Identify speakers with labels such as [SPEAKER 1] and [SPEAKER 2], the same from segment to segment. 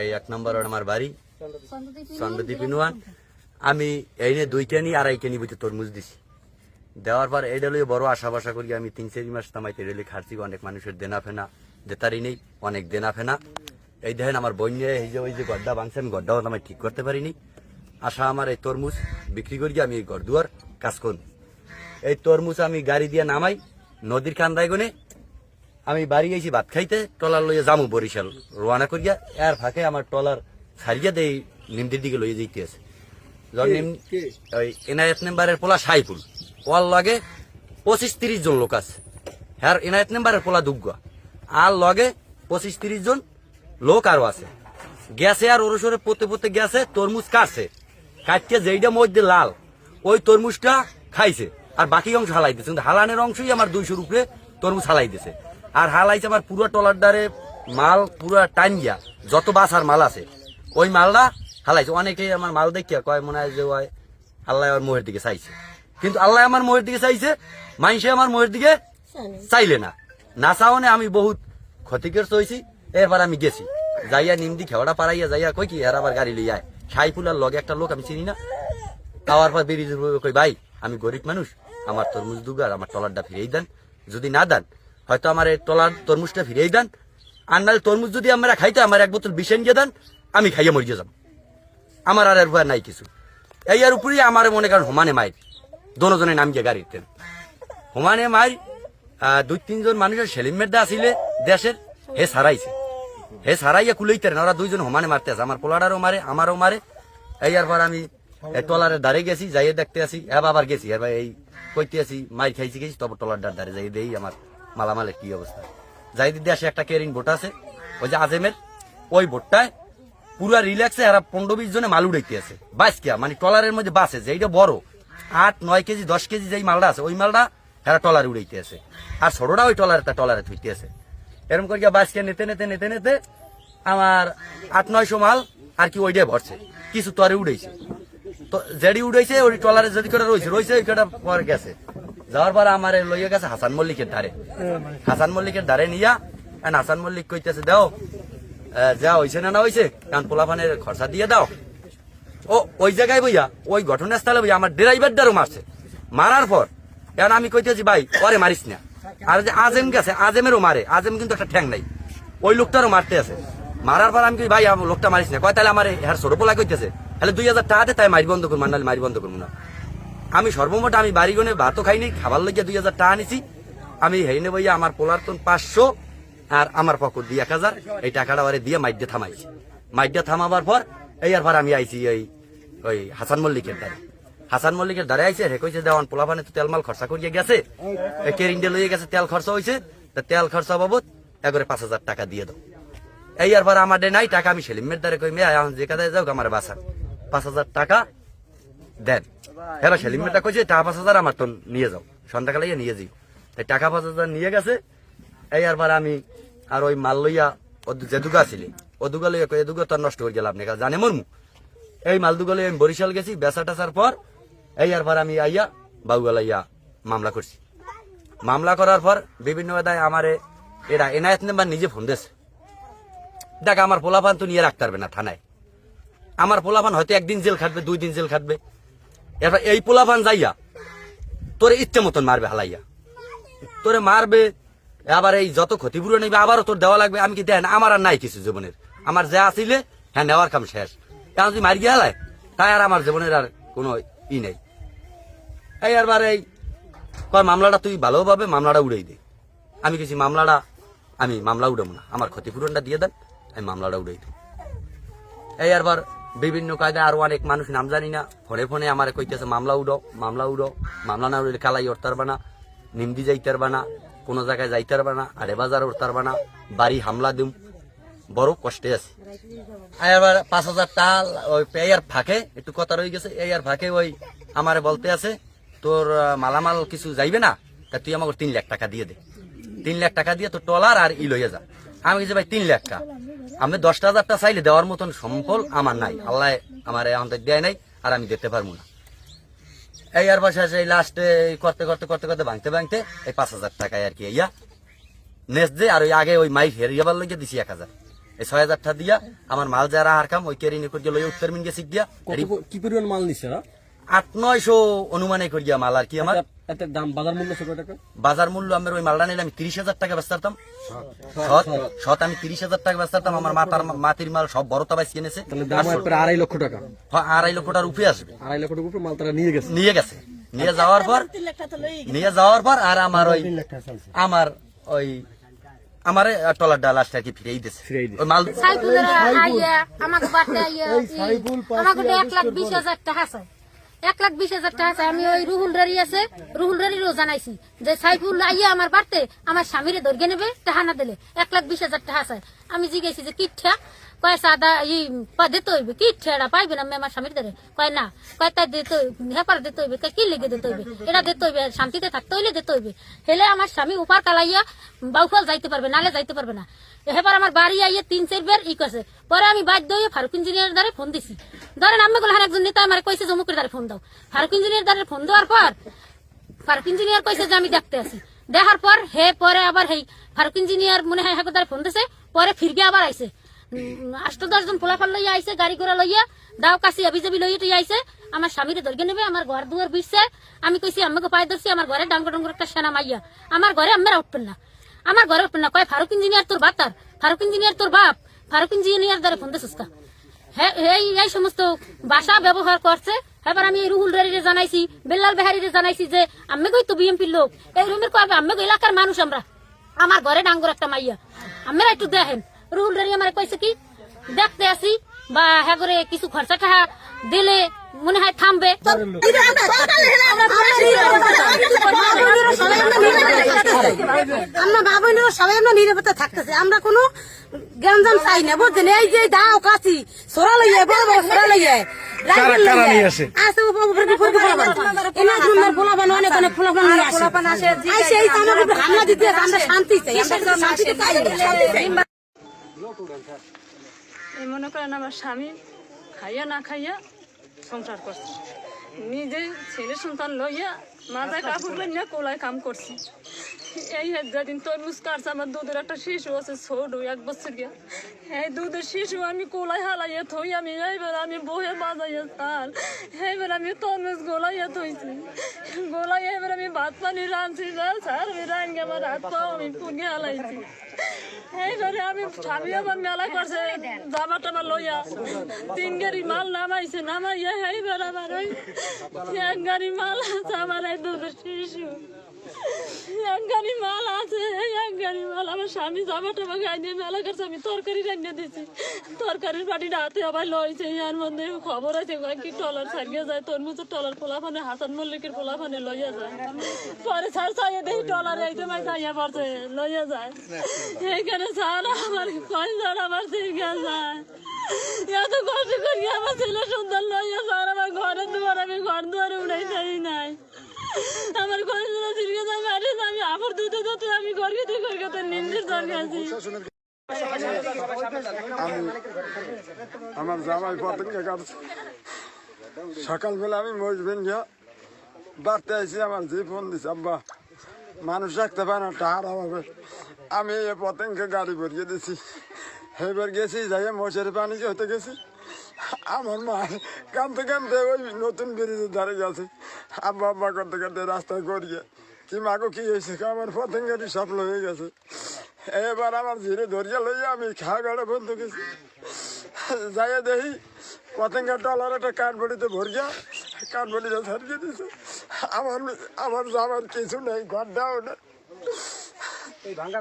[SPEAKER 1] এই এক নম্বর আমার বাড়ি। চন্দ্রদ্বীপ ইনুয়ান। আমি এই নিয়ে দুই কেনি আড়াই কেনি বুঝে তরমুজ দিছি। দেওয়ার পর এইটা লইয়ে বড় আশা বাসা করি আমি তিন চারি মাস তামাইতে রেলে খাচ্ছি অনেক মানুষের দেনা ফেনা দেতারি নেই অনেক দেনা ফেনা। এই দেখেন আমার বই নিয়ে এই যে ওই যে গড্ডা ভাঙছেন গড্ডাও আমি ঠিক করতে পারিনি। আশা আমার এই তরমুজ বিক্রি করি আমি এই ঘর দুয়ার কাজ করুন এই তরমুজ আমি গাড়ি দিয়ে নামাই নদীর কান্দায় গনে আমি বাড়ি গেছি ভাত খাইতে টলার লইয়া যামু বরিশাল। রোয়ানা করিয়া এর ফাঁকে আমার টলার ছাড়িয়া দেই নিমদির দিকে লইয়া যাইতে আছে। ওই এনায়েত মেম্বারের পোলা সাইফুল। ওয়ার লগে পঁচিশ তিরিশ জন লোক আছে। হ্যাঁ এনায়েত মেম্বারের পোলা দুগ্গা। আর লগে পঁচিশ তিরিশ জন লোক আরও আছে। গেছে আর ওরসরে পড়তে পড়তে গেছে তরমুজ কাটছে। কাটতে যেইটা মধ্যে লাল। ওই তরমুজটা খাইছে। আর বাকি অংশ হালাই দিছে কিন্তু হালানের অংশই আমার দুইশোর উপরে তরমুজ হালাই দিছে আর হালাইছে আমার পুরো টলার দ্বারে মাল পুরা টাইনিয়া যত বাস আর মাল আছে। ওই মালটা হালাইছে। অনেকে আমার মাল দেখিয়া কয়, মনে হয় যে ওই আল্লাহ আমার মোহের দিকে চাইছে। কিন্তু আল্লাহ আমার মোহের দিকে চাইছে মাইসে আমার মোহের দিকে চাইলে না। না চাওনে আমি বহুত ক্ষতিগ্রস্ত হয়েছি এরপর আমি গেছি। যাইয়া নিমদি খেওয়াটা পাড়াইয়া যাইয়া কই কি, এর আবার গাড়ি লইয়া সাইফুলার লগে একটা লোক আমি চিনি না। তাওয়ার পর বেরিয়ে কই, ভাই, আমি গরিব মানুষ, আমার তরমুজ দুগার, আমার টলারটা ফিরেই দেন। যদি না দেন হয়তো আমার এই টলার তরমুজটা ফিরেই দেন। আর নাহলে তরমুজ যদি আমরা খাইতে আমার এক বোতল বিষেন দিয়ে দেন আমি খাইয়ে মরিয়ে যাব। আমার আর এর নাই কিছু। এই আর উপরেই আমার মনে করেন হোমানে মাইর দোনোজনে নাম গিয়ে গাড়িতে হোমানে আহ, দুই তিনজন মানুষের সেলিমের আসিলে দেশের হে সারাইছে। হে সারাইয়া কুলাইতে না ওরা দুইজন হোমানে মারতে আছে। আমার পোলাডারও মারে আমারও মারে। এই আর পর আমি টলারের দাঁড়ে গেছি যাইয়ে দেখতে আসি। এবার আবার গেছি এবার এই কইতে আসি মাই খাইছি গেছি তবে টলারটার দাঁড়ে যাই দেই আমার। মালামালের কি অবস্থা? যাই দিদি আসে একটা কেরিং বোট আছে, ওই যে আজেমের, ওই বোটটায় পুরা রিল্যাক্সে এরা পনেরো বিশ জনে মাল উড়াইতে আছে। বাসকিয়া মানে টলারের মধ্যে বাসে যেইটা বড়, আট, নয় কেজি, দশ কেজি যেই মালটা আছে, ওই মালটা এরা টলারে উড়াইতে আছে। আর ছোটটা ওই টলারে টলারে থইতে আছে। এরকম করিয়া বাসকে নেতে নেতে নেতে নেতে আমার আট, নয়শো মাল আর কি ওইটাই ভরছে। কিছু তরে উড়াইছে। তো যেডি উড়াইছে, ওই টলারে যদি করে রয়েছে রয়েছে ওই কটা পর গেছে। যাওয়ার পর আমার লইয়া গেছে হাসান মল্লিকের ধারে। হাসান মল্লিকের ধারে নিয়া হাসান মল্লিক কইতেছে, দাও যা হইছে না না হইছে কারণ পোলাপানের খরচা দিয়ে দাও। ও, ওই জায়গায় বইয়া, ওই ঘটনাস্থলে বইয়া আমার ড্রাইভারটারও মারছে। মারার পর এখন আমি কইতেছি, ভাই পরে মারিস না। আর যে আজেম গেছে, আজেমেরও মারে, আজেম কিন্তু একটা ঠ্যাং নাই। ওই লোকটারও মারতে আছে। মারার পর আমি কই, ভাই লোকটা মারিস না। কয় তাহলে আমার হ্যার ছোট পোলা কইতেছে তাহলে দুই হাজার টাকাতে তাই মারি বন্ধ করব নাহলে মারি বন্ধ করব না। আমি সর্বমোট আমি বাড়ি গনে ভাতও খাইনি, খাবার লেগে দুই হাজার টাকা আনিছি। আমি হেরিনে বইয়া আমার পোলার তো পাঁচশো আর আমার পকর দিয়ে এক হাজার। এই টাকাটা ওরে দিয়ে মাইডে থামাইছি। মাইডে থামাবার পর এই আর আমি আইছি ওই ওই হাসান মল্লিকের দ্বারে। হাসান মল্লিকের দ্বারে আইছে, হে কইছে, দেওয়ান পোলাপানে তো তেল মাল খরচা করিয়ে গেছে। কেরিন্ডে লইয়ে গেছে, তেল খরচা হয়েছে তা তেল খরচা বাবদ এগারে পাঁচ হাজার টাকা দিয়ে দাও। এই আর পর আমার নাই টাকা, আমি সেলিমের দ্বারে কই মেয়ে যে কাদায় যাও, আমার বাসা পাঁচ হাজার টাকা দেন। এবার সেলিমেরটা কইছে টাকা পাঁচ হাজার আমার তো নিয়ে যাও। সন্ধ্যাকালে নিয়ে যাই। তাই টাকা পাঁচ হাজার নিয়ে গেছে। এই আর পর আমি আর ওই মাল লইয়া যে দুগা ছিলি ও দুগা লইয়া কই দুগা তো নষ্ট হয়ে গেলাম না জানে মরমু। এই মাল দুগা লইয়া আমি বরিশাল গেছি, বেচা টাচার পর এই আর পর আমি আইয়া বাউগালা ইয়া মামলা করছি। মামলা করার পর বিভিন্ন বেদায় আমারে, এরা এনায়েত নেবার নিজে ফোন দিয়েছে। দেখ, আমার পোলাপান তো নিয়ে রাখতে পারবে না থানায়। আমার পোলাপান হয়তো একদিন জেল খাটবে, দুই দিন জেল খাটবে। এবার এই পোলাপান যাইয়া, তোরে ইচ্ছে মতন মারবে হালাইয়া। তোরে মারবে, আবার এই যত ক্ষতিপূরণ নেবে আবারও তোর দেওয়া লাগবে। আমি কি দেন, আমার আর নাই কিছু জীবনের। আমার যা আসিলে হ্যাঁ নেওয়ার কাম শেষ। কারণ তুই মারি হালাই তাই আর আমার জীবনের আর কোনো ই নেই। এই আরবার এই, কয়, মামলাটা তুই ভালোভাবে মামলাটা উড়াই দে। আমি কিছু মামলাটা, আমি মামলা উড়াবো না। আমার ক্ষতিপূরণটা দিয়ে দেন, আমি মামলাটা উড়াই দেব এই আরবার বিভিন্ন কায়দায় আরও অনেক মানুষ নাম জানি না। ফোনে ফোনে আমার কইতেছে, মামলা উড়ো মামলা উড়ো, মামলা না উড়লে কালাই উঠতে পারবা না নিমদি যাইতে পারবা না কোনো জায়গায় যাইতে পারবা না আরে বাজার পারবা না বাড়ি হামলা দিম। বড় কষ্টে আছে। এবার পাঁচ হাজার টাল ওই পেয়ার ফাঁকে, একটু কথা রয়ে গেছে, এই আর ফাঁকে ওই আমারে বলতে আছে, তোর মালামাল কিছু যাইবে না? তা তুই আমাকে তিন লাখ টাকা দিয়ে দে। তিন লাখ টাকা দিয়ে তোর টলার আর ই লইয়া যা। আমি কিছু ভাই, তিন লাখ টাকা আমি দশটা হাজারটা চাইলে দেওয়ার মতন সম্পল আমার নাই। আল্লাহ আমার আমাদের দেয় নাই আর আমি দিতে পারব না। এই আর বসে আছে লাস্টে করতে করতে করতে করতে ভাঙতে ভাঙতে এই পাঁচ হাজার টাকায় আর কি ইয়া। নেক্সট ডে আর ওই আগে ওই মাইক হেরিয়াবার লইয়া দিছি এক হাজার। এই ছয় হাজার টাকা দিয়া আমার মাল যারা আর কাম ওই কেরিনে করিয়া লইয়া উত্তর মিন গেছি দিয়া
[SPEAKER 2] কি পরিমাণ মাল নিচ্ছে না?
[SPEAKER 1] আট নয়শো অনুমানে করিয়া মাল আর কি আমার।
[SPEAKER 2] এত দাম বাজার মূল্য ছোট টাকা?
[SPEAKER 1] বাজার মূল্য আমার ওই মালটা নিলে আমি তিরিশ হাজার টাকা বেচতাম সৎ সৎ আমি তিরিশ হাজার টাকা বেচতাম আমার মাতার মাটির মাল সব বড় তাবাই কিনেছে
[SPEAKER 2] তাহলে দাম প্রায় আড়াই লক্ষ টাকা।
[SPEAKER 1] হ, আড়াই লক্ষ টাকার উপরে আসবে।
[SPEAKER 2] আড়াই লক্ষ টাকার উপরে মাল তারা নিয়ে গেছে।
[SPEAKER 1] নিয়ে গেছে। নিয়ে যাওয়ার পর নিয়ে যাওয়ার পর আর আমার ওই আমার ওই আমার টলার ডাল আসতে আর কি ফিরেই দিছে। ওই মাল
[SPEAKER 3] সাইফুলের আইয়া আমাকে বাড়তে আইয়া আমাকে এক লাখ বিশ হাজার টাকা চাই এক লাখ বিশ হাজার টাকা আমি ওই রুহুল রারি আছে, রুহুল যে সাইফুল আইয়া আমার বাড়তে আমার স্বামীরে নেবে টাকা না দিলে। এক লাখ বিশ হাজার টাকা চাই আমি জিজ্ঞেসি যে কিঠা কয় না কয় না। কয় হইবে কি লেগে এটা হইবে, শান্তিতে থাকতে হইলে দিতে হইবে। হেলে আমার স্বামী উপার কালাইয়া বাউফল যাইতে পারবে, নালে যাইতে পারবে না। এবার আমার বাড়ি আইয়ে তিন, চার বের ই করছে। পরে আমি বাধ্য হয়ে ফারুক ইঞ্জিনিয়ার দ্বারা ফোন দিছি। ধরেন আমি বললাম একজন নেতা আমার কইছে জমুকের দ্বারা ফোন দাও। ফারুক ইঞ্জিনিয়ার দ্বারা ফোন দেওয়ার পর ফারুক ইঞ্জিনিয়ার কইছে যে আমি দেখতে আছি। দেখার পর হে, পরে আবার হেই, ফারুক ইঞ্জিনিয়ার মনে হয় হাকুদার ফোন দিছে, পরে ফিরগে আবার আইছে। আষ্ট দশজন পোলাফাল লইয়া আইছে, গাড়ি ঘোড়া লইয়া, দাও কাশি আবিজাবি লইয়া টইয়া আইছে, আমার স্বামীরে ধরিয়ে নেবে, আমার ঘর দুয়ার বুঝছে আমি কইছি আমাকে পায়ে ধরছি, আমার ঘরে ডাঙ্গর ডাঙ্গর একটা সেনা মাইয়া। আমার ঘরে আমরা উঠবেন না। আমার ঘরে না কয়, ফারুক ইঞ্জিনিয়ার তোর বাতার ফারুক ইঞ্জিনিয়ার তোর বাপ? ফারুক ইঞ্জিনিয়ার দ্বারা ফোন? হ্যাঁ এই সমস্ত ভাষা ব্যবহার করছে। এবার আমি রুহুল রেডিরে জানাইছি, বেল্লাল বেহারিরে জানাইছি যে আমি কই তো বিএমপির লোক? এই রুমের কবে আমি এলাকার মানুষ আমরা। আমার ঘরে ডাঙ্গর একটা মাইয়া। আমরা একটু দেখেন। রুহুল রেডি আমার কইছে কি, দেখতে আসি, বা হ্যাঁ করে কিছু খরচা টাকা দিলে মনে হয় থামবে
[SPEAKER 4] আমরা মা বোনেরা সবাই আমরা নিরাপত্তা থাকতেছে। আমরা কোনো গ্যাঞ্জাম চাই না বুঝছেন? এই যে দাও কাছি সোরা লইয়া বড় বড় সোরা লইয়া হামলা দিতে আমরা শান্তি চাই
[SPEAKER 5] মনে করেন আমার স্বামী খাইয়া না খাইয়া সংসার করছে। নিজে ছেলে সন্তান লইয়া মাথায় কাপড় লইয়া কোলায় কাম করছি। এই যেদিন তরমুজ কাটছে আমার দুধের একটা শিশু আছে ছোট, এক বছর গিয়া। এই দুধের শিশু আমি কোলায় হালাইয়া থই, আমি এইবার আমি বহে বাজাইয়া তার এইবার আমি তরমুজ গোলাইয়া থইছি। গোলাইয়া এবার আমি ভাত পানি রাঁধছি স্যার আমি রাঙ্গে আমার হাত আমি পুঙে হালাইছি। এইবারে আমি স্বামী আমার মেলা করছে, জামা টামা লইয়া। তিন গাড়ি মাল নামাইছে, নামাইয়া এইবার আমার ওই এক গাড়ি মাল আছে আমার এই দুধের শিশু। এক গাড়ি মাল আছে এক গাড়ি মাল আমার স্বামী জামা টামা গাই দিয়ে মেলা করছে আমি তরকারি রান্না দিছি তরকারির বাটিটা হাতে আবার লইছে এর মধ্যে খবর আছে কি টলার ছাড়িয়ে যায় তরমুজের টলার পোলাফানে হাসান মল্লিকের পোলাফানে লইয়া যায় পরে স্যার চাইয়ে দেখি টলার এই তোমায় যাইয়া পড়ছে লইয়া যায় এইখানে স্যার আমার কয় স্যার আমার দিকে যায় এত কষ্ট করি আমার ছেলে সুন্দর লইয়া স্যার আমার ঘরে দুয়ার আমি ঘর দুয়ারে উড়াই যাই নাই আমার ছেলে দিকে যাই মারে আমি আবার আমি খেতে নিন্দির দরকার
[SPEAKER 6] আমার জামাই পতঙ্গে কাটছে সকালবেলা আমি মসবেন গিয়া বাড়তে আইসি আমার যে ফোন দিছে, আব্বা, মানুষ রাখতে পারে না, টাহার অভাবে। আমি এ পতঙ্গে গাড়ি ভরিয়ে দিছি। এবার গেছি যাই মশারি পানি হতে গেছি। আমার মা কানতে কানতে ওই নতুন ব্রিজের ধারে গেছে। আব্বা আব্বা করতে করতে রাস্তায় করিয়ে কি মাগো কি হয়েছে? আমার পতঙ্গেরই সফল হয়ে গেছে। এবার আমার ধীরে ধরিয়া লইয়া আমি খা গাড়ে বন্ধ গেছি। যাইয়া দেখি পতেঙ্গা ডলার একটা কাঠবড়িতে ভরিয়া, কাঠবড়িটা ছাড়িয়ে দিছে। আমার আমার যাবার কিছু নেই ঘরটাও না। ভাঙ্গা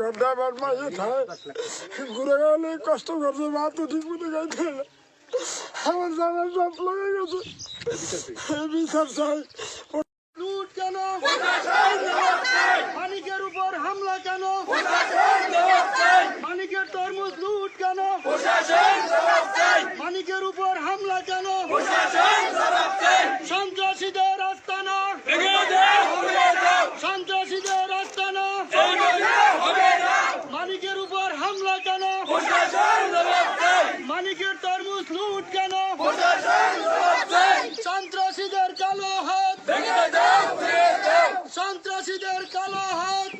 [SPEAKER 6] ঘরটা মাইয়ে থাকে ঘুরে গেলে কষ্ট করছে, মা তো ঠিক মতো গাইতে আমার জামার সব লয়ে গেছে। বিচার চাই। লুট কেন? মানিকের তরমুজ লুট কেন? মানিকের উপর হামলা কেন? সন্ত্রাসীদের আস্তানা। সন্ত্রাসীদের মানিকের তরমুজ লুট কেন? সন্ত্রাসীদের কালো হাত। সন্ত্রাসীদের কালো হাত।